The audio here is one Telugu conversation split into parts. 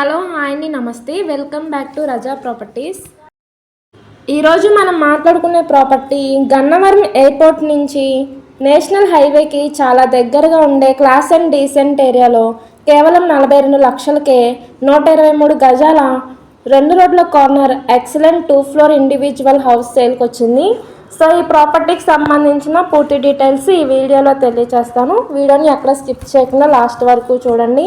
హలో హాయ్ అండి నమస్తే. Welcome back to Raza properties. ఈరోజు మనం మాట్లాడుకునే ప్రాపర్టీ గన్నవరం ఎయిర్పోర్ట్ నుంచి నేషనల్ హైవేకి చాలా దగ్గరగా ఉండే క్లాస్ అండ్ డీసెంట్ ఏరియాలో కేవలం నలభై రెండు లక్షలకే నూట ఇరవై మూడు గజాల రెండు రోడ్ల corner excellent two floor individual house సేల్కి వచ్చింది సో ఈ ప్రాపర్టీకి సంబంధించిన పూర్తి డీటెయిల్స్ ఈ వీడియోలో తెలియజేస్తాను వీడియోని ఎక్కడ స్కిప్ చేయకుండా లాస్ట్ వరకు చూడండి.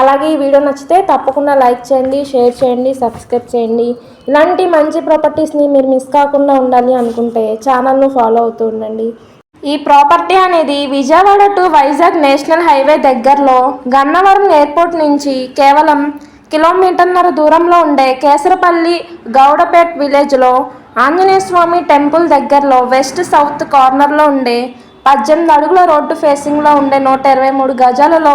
అలాగే ఈ వీడియో నచ్చితే తప్పకుండా లైక్ చేయండి షేర్ చేయండి సబ్స్క్రైబ్ చేయండి. ఇలాంటి మంచి ప్రాపర్టీస్ని మీరు మిస్ కాకుండా ఉండాలి అనుకుంటే ఛానల్ను ఫాలో అవుతూ ఉండండి. ఈ ప్రాపర్టీ అనేది Vijayawada to Vizag national highway దగ్గరలో గన్నవరం ఎయిర్పోర్ట్ నుంచి కేవలం కిలోమీటర్న్నర దూరంలో ఉండే కేసరపల్లి గౌడపేట్ విలేజ్లో ఆంజనేయ స్వామి టెంపుల్ దగ్గరలో వెస్ట్ సౌత్ కార్నర్లో ఉండే పద్దెనిమిది అడుగుల రోడ్డు ఫేసింగ్లో ఉండే నూట ఇరవై మూడు గజాలలో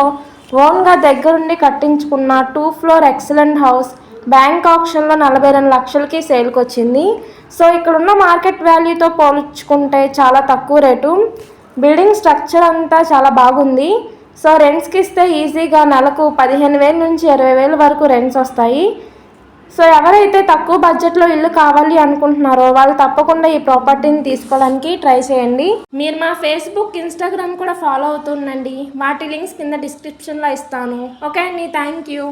ఓన్గా దగ్గరుండి కట్టించుకున్న two floor excellent house bank ఆప్షన్లో నలభై రెండు లక్షలకి సేల్కి వచ్చింది సో ఇక్కడ ఉన్న మార్కెట్ వాల్యూతో పోల్చుకుంటే చాలా తక్కువ రేటు. బిల్డింగ్ స్ట్రక్చర్ అంతా చాలా బాగుంది. సో రెంట్స్కి ఇస్తే ఈజీగా నెలకు పదిహేను వేల నుంచి ఇరవై వేల వరకు రెంట్స్ వస్తాయి. సో ఎవరైతే తక్కువ బడ్జెట్లో ఇల్లు కావాలి అనుకుంటున్నారో వాళ్ళు తప్పకుండా ఈ ప్రాపర్టీని తీసుకోవడానికి ట్రై చేయండి. మీరు మా ఫేస్బుక్ ఇన్స్టాగ్రామ్ కూడా ఫాలో అవుతుండండి వాటి లింక్స్ కింద డిస్క్రిప్షన్లో ఇస్తాను. ఓకే అండి థ్యాంక్ యూ